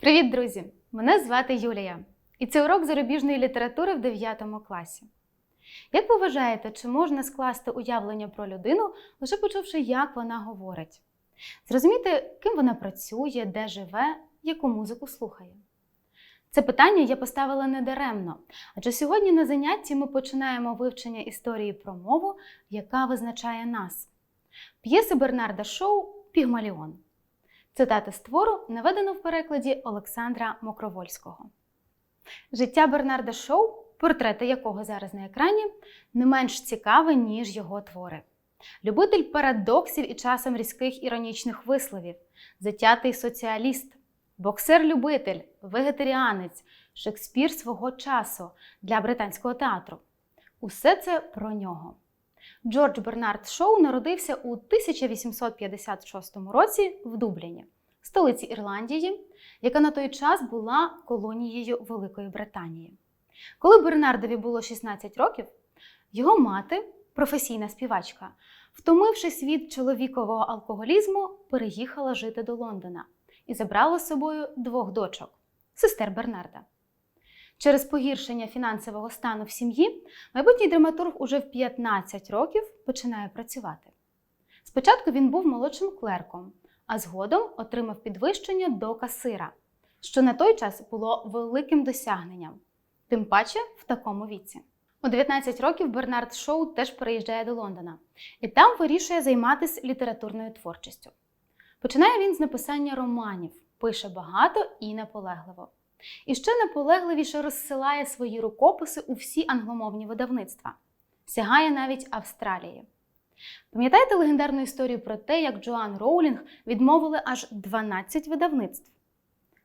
Привіт, друзі! Мене звати Юлія, і це урок зарубіжної літератури в 9 класі. Як ви вважаєте, чи можна скласти уявлення про людину, лише почувши, як вона говорить? Зрозуміти, ким вона працює, де живе, яку музику слухає? Це питання я поставила недаремно, адже сьогодні на занятті ми починаємо вивчення історії про мову, яка визначає нас. П'єси Бернарда Шоу Пігмаліон. Цитати з твору наведено в перекладі Олександра Мокровольського. Життя Бернарда Шоу, портрети якого зараз на екрані, не менш цікаве, ніж його твори. Любитель парадоксів і часом різких іронічних висловів, затятий соціаліст, боксер-любитель, вегетаріанець, Шекспір свого часу для британського театру. Усе це про нього. Джордж Бернард Шоу народився у 1856 році в Дубліні, столиці Ірландії, яка на той час була колонією Великої Британії. Коли Бернардові було 16 років, його мати, професійна співачка, втомившись від чоловікового алкоголізму, переїхала жити до Лондона і забрала з собою двох дочок сестер Бернарда. Через погіршення фінансового стану в сім'ї майбутній драматург уже в 15 років починає працювати. Спочатку він був молодшим клерком, а згодом отримав підвищення до касира, що на той час було великим досягненням, тим паче в такому віці. У 19 років Бернард Шоу теж переїжджає до Лондона і там вирішує займатися літературною творчістю. Починає він з написання романів, пише багато і наполегливо. І ще наполегливіше розсилає свої рукописи у всі англомовні видавництва, сягає навіть Австралії. Пам'ятаєте легендарну історію про те, як Джоан Роулінг відмовили аж 12 видавництв?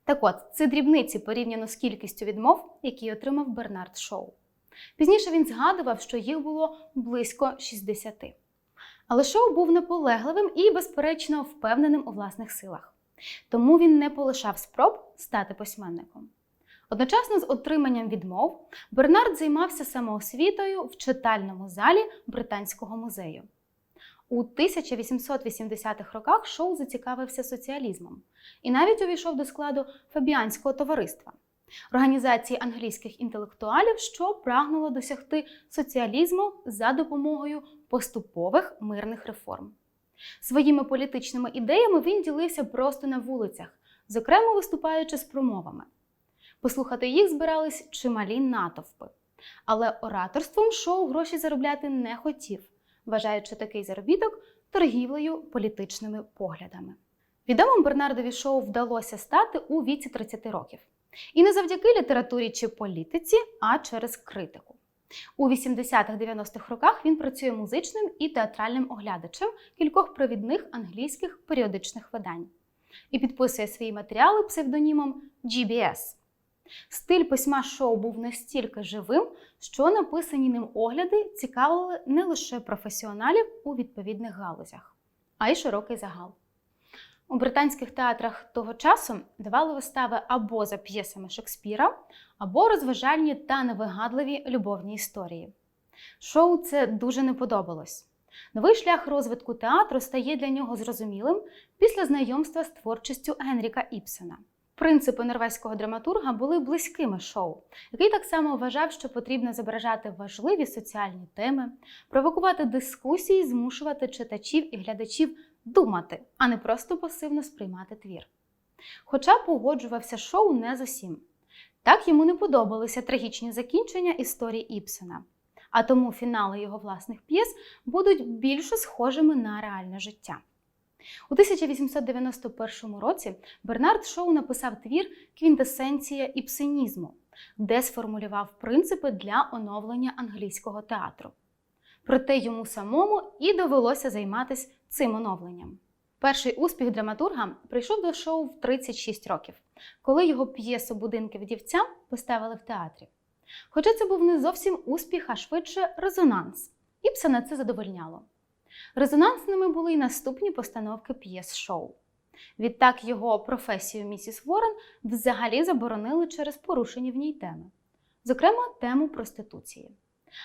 Так от, це дрібниці порівняно з кількістю відмов, які отримав Бернард Шоу. Пізніше він згадував, що їх було близько 60. Але Шоу був наполегливим і, безперечно, впевненим у власних силах. Тому він не полишав спроб стати письменником. Одночасно з отриманням відмов Бернард займався самоосвітою в читальному залі Британського музею. У 1880-х роках Шоу зацікавився соціалізмом і навіть увійшов до складу Фабіанського товариства організації англійських інтелектуалів, що прагнуло досягти соціалізму за допомогою поступових мирних реформ. Своїми політичними ідеями він ділився просто на вулицях, зокрема виступаючи з промовами. Послухати їх збирались чималі натовпи. Але ораторством шоу гроші заробляти не хотів, вважаючи такий заробіток торгівлею політичними поглядами. Відомим Бернардові шоу вдалося стати у віці 30 років. І не завдяки літературі чи політиці, а через критику. У 80-х-90-х роках він працює музичним і театральним оглядачем кількох провідних англійських періодичних видань і підписує свої матеріали псевдонімом GBS. Стиль письма шоу був настільки живим, що написані ним огляди цікавили не лише професіоналів у відповідних галузях, а й широкий загал. У британських театрах того часу давали вистави або за п'єсами Шекспіра, або розважальні та невигадливі любовні історії. Шоу це дуже не подобалось. Новий шлях розвитку театру стає для нього зрозумілим після знайомства з творчістю Генріка Іпсена. Принципи норвезького драматурга були близькими шоу, який так само вважав, що потрібно зображати важливі соціальні теми, провокувати дискусії, змушувати читачів і глядачів думати, а не просто пасивно сприймати твір. Хоча погоджувався шоу не з усім. Так йому не подобалися трагічні закінчення історії Іпсена, а тому фінали його власних п'єс будуть більше схожими на реальне життя. У 1891 році Бернард Шоу написав твір Квінтесенція іпсенізму, де сформулював принципи для оновлення англійського театру. Проте йому самому і довелося займатися цим оновленням. Перший успіх драматурга прийшов до шоу в 36 років, коли його п'єсу Будинки вдівця поставили в театрі. Хоча це був не зовсім успіх, а швидше резонанс. Іпсена це задовольняло. Резонансними були й наступні постановки п'єс шоу. Відтак його професію місіс Ворен взагалі заборонили через порушені в ній теми, зокрема, тему проституції.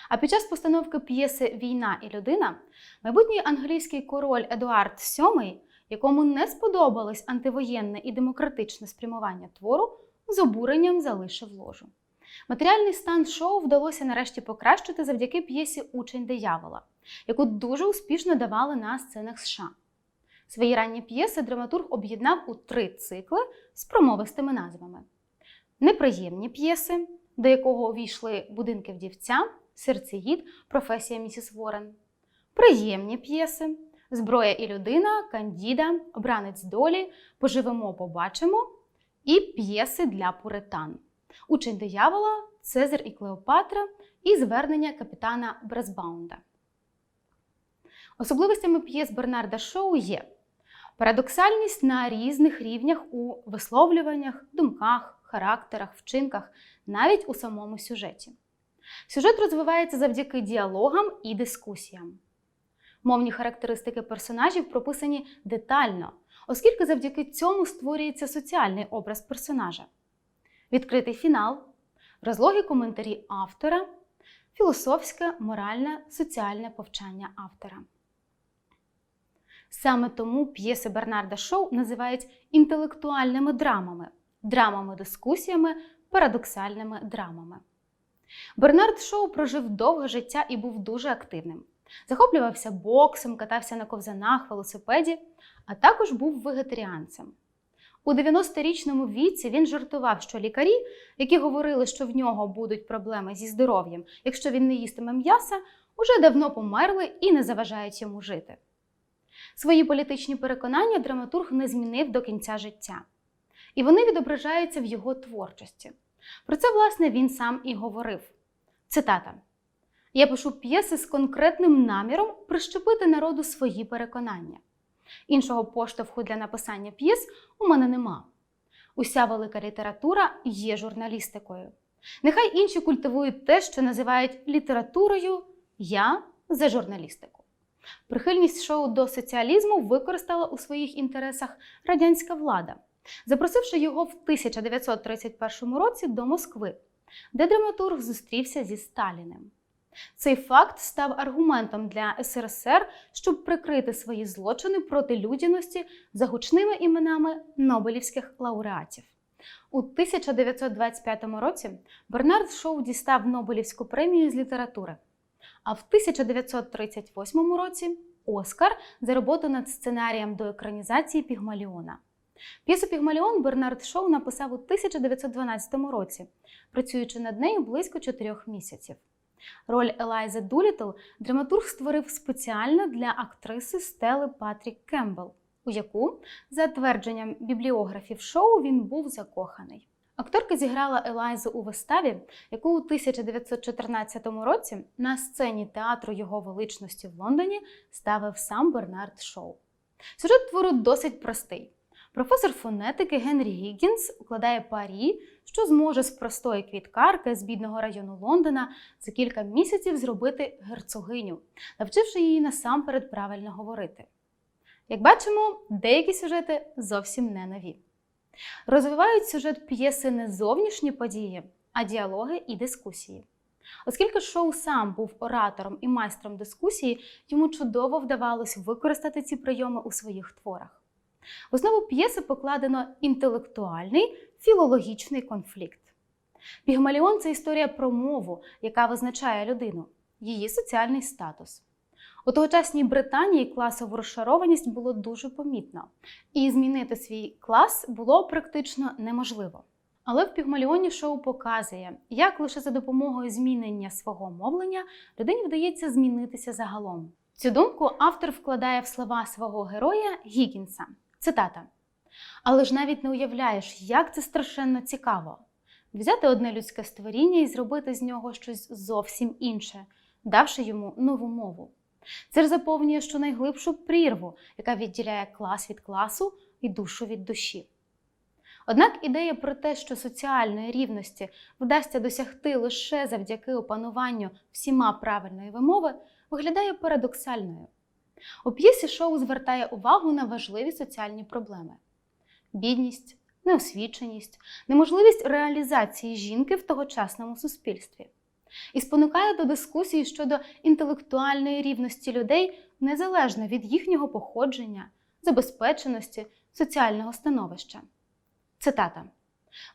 А під час постановки п'єси Війна і людина майбутній англійський король Едуард VII, якому не сподобалось антивоєнне і демократичне спрямування твору, з обуренням залишив ложу. Матеріальний стан шоу вдалося нарешті покращити завдяки п'єсі Учень диявола, яку дуже успішно давали на сценах США. Свої ранні п'єси драматург об'єднав у три цикли з промовистими назвами: Неприємні п'єси, до якого увійшли будинки вдівця, серцеїд, професія місіс Ворен, приємні п'єси, зброя і людина, кандіда, обранець долі, поживемо, побачимо і п'єси для пуритан. Учень диявола, Цезар і Клеопатра і звернення капітана Бресбаунда. Особливостями п'єс Бернарда Шоу є парадоксальність на різних рівнях у висловлюваннях, думках, характерах, вчинках, навіть у самому сюжеті. Сюжет розвивається завдяки діалогам і дискусіям. Мовні характеристики персонажів прописані детально, оскільки завдяки цьому створюється соціальний образ персонажа відкритий фінал, розлогі коментарі автора, філософське, моральне, соціальне повчання автора. Саме тому п'єси Бернарда Шоу називають інтелектуальними драмами, драмами-дискусіями, парадоксальними драмами. Бернард Шоу прожив довге життя і був дуже активним. Захоплювався боксом, катався на ковзанах, велосипеді, а також був вегетаріанцем. У 90-річному віці він жартував, що лікарі, які говорили, що в нього будуть проблеми зі здоров'ям, якщо він не їстиме м'яса, уже давно померли і не заважають йому жити. Свої політичні переконання драматург не змінив до кінця життя, і вони відображаються в його творчості. Про це, власне, він сам і говорив. Цитата: Я пишу п'єси з конкретним наміром прищепити народу свої переконання. Іншого поштовху для написання п'єс у мене нема. Уся велика література є журналістикою. Нехай інші культивують те, що називають літературою, я за журналістику. Прихильність шоу до соціалізму використала у своїх інтересах радянська влада, запросивши його в 1931 році до Москви, де драматург зустрівся зі Сталіним. Цей факт став аргументом для СРСР, щоб прикрити свої злочини проти людяності за гучними іменами Нобелівських лауреатів. У 1925 році Бернард Шоу дістав Нобелівську премію з літератури, а в 1938 році Оскар за роботу над сценарієм до екранізації Пігмаліона. П'єсу Пігмаліон Бернард Шоу написав у 1912 році, працюючи над нею близько чотирьох місяців. Роль Елайзи Дулітл драматург створив спеціально для актриси Стели Патрік Кембл, у яку, за твердженням бібліографів шоу, він був закоханий. Акторка зіграла Елайзу у виставі, яку у 1914 році на сцені театру його величності в Лондоні ставив сам Бернард Шоу. Сюжет твору досить простий. Професор фонетики Генрі Гіггінс укладає парі, що зможе з простої квіткарки з бідного району Лондона за кілька місяців зробити герцогиню, навчивши її насамперед правильно говорити. Як бачимо, деякі сюжети зовсім не нові. Розвивають сюжет п'єси не зовнішні події, а діалоги і дискусії. Оскільки шоу сам був оратором і майстром дискусії, йому чудово вдавалось використати ці прийоми у своїх творах. В основу п'єси покладено інтелектуальний філологічний конфлікт. Пігмаліон це історія про мову, яка визначає людину, її соціальний статус. У тогочасній Британії класову розшарованість було дуже помітно, і змінити свій клас було практично неможливо. Але в Пігмаліоні шоу показує, як лише за допомогою змінення свого мовлення людині вдається змінитися загалом. Цю думку автор вкладає в слова свого героя Гігінса. Цитата: Але ж навіть не уявляєш, як це страшенно цікаво взяти одне людське створіння і зробити з нього щось зовсім інше, давши йому нову мову. Це ж заповнює щонайглибшу прірву, яка відділяє клас від класу і душу від душі. Однак ідея про те, що соціальної рівності вдасться досягти лише завдяки опануванню всіма правильної вимови, виглядає парадоксальною. У п'єсі шоу звертає увагу на важливі соціальні проблеми: бідність, неосвіченість, неможливість реалізації жінки в тогочасному суспільстві. І спонукає до дискусії щодо інтелектуальної рівності людей незалежно від їхнього походження, забезпеченості, соціального становища. Цитата.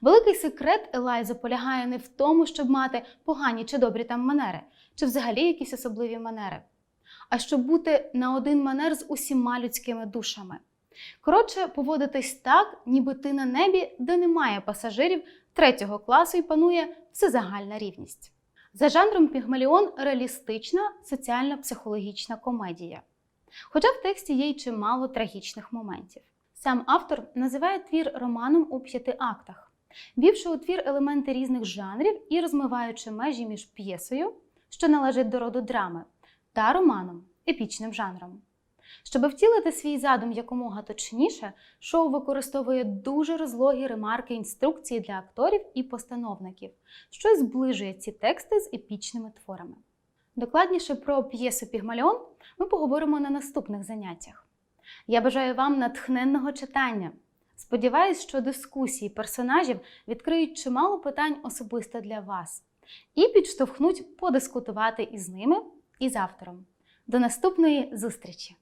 Великий секрет Елайзи полягає не в тому, щоб мати погані чи добрі там манери, чи взагалі якісь особливі манери, а щоб бути на один манер з усіма людськими душами. Коротше, поводитись так, ніби ти на небі, де немає пасажирів третього класу і панує всезагальна рівність. За жанром Пігмаліон реалістична соціально-психологічна комедія. Хоча в тексті є й чимало трагічних моментів. Сам автор називає твір романом у п'яти актах, ввівши у твір елементи різних жанрів і розмиваючи межі між п'єсою, що належить до роду драми, та романом, епічним жанром. Щоб втілити свій задум якомога точніше, шоу використовує дуже розлогі ремарки інструкції для акторів і постановників, що й зближує ці тексти з епічними творами. Докладніше про п'єсу Пігмальон ми поговоримо на наступних заняттях. Я бажаю вам натхненного читання. Сподіваюсь, що дискусії персонажів відкриють чимало питань особисто для вас і підштовхнуть подискутувати із ними і з автором. До наступної зустрічі!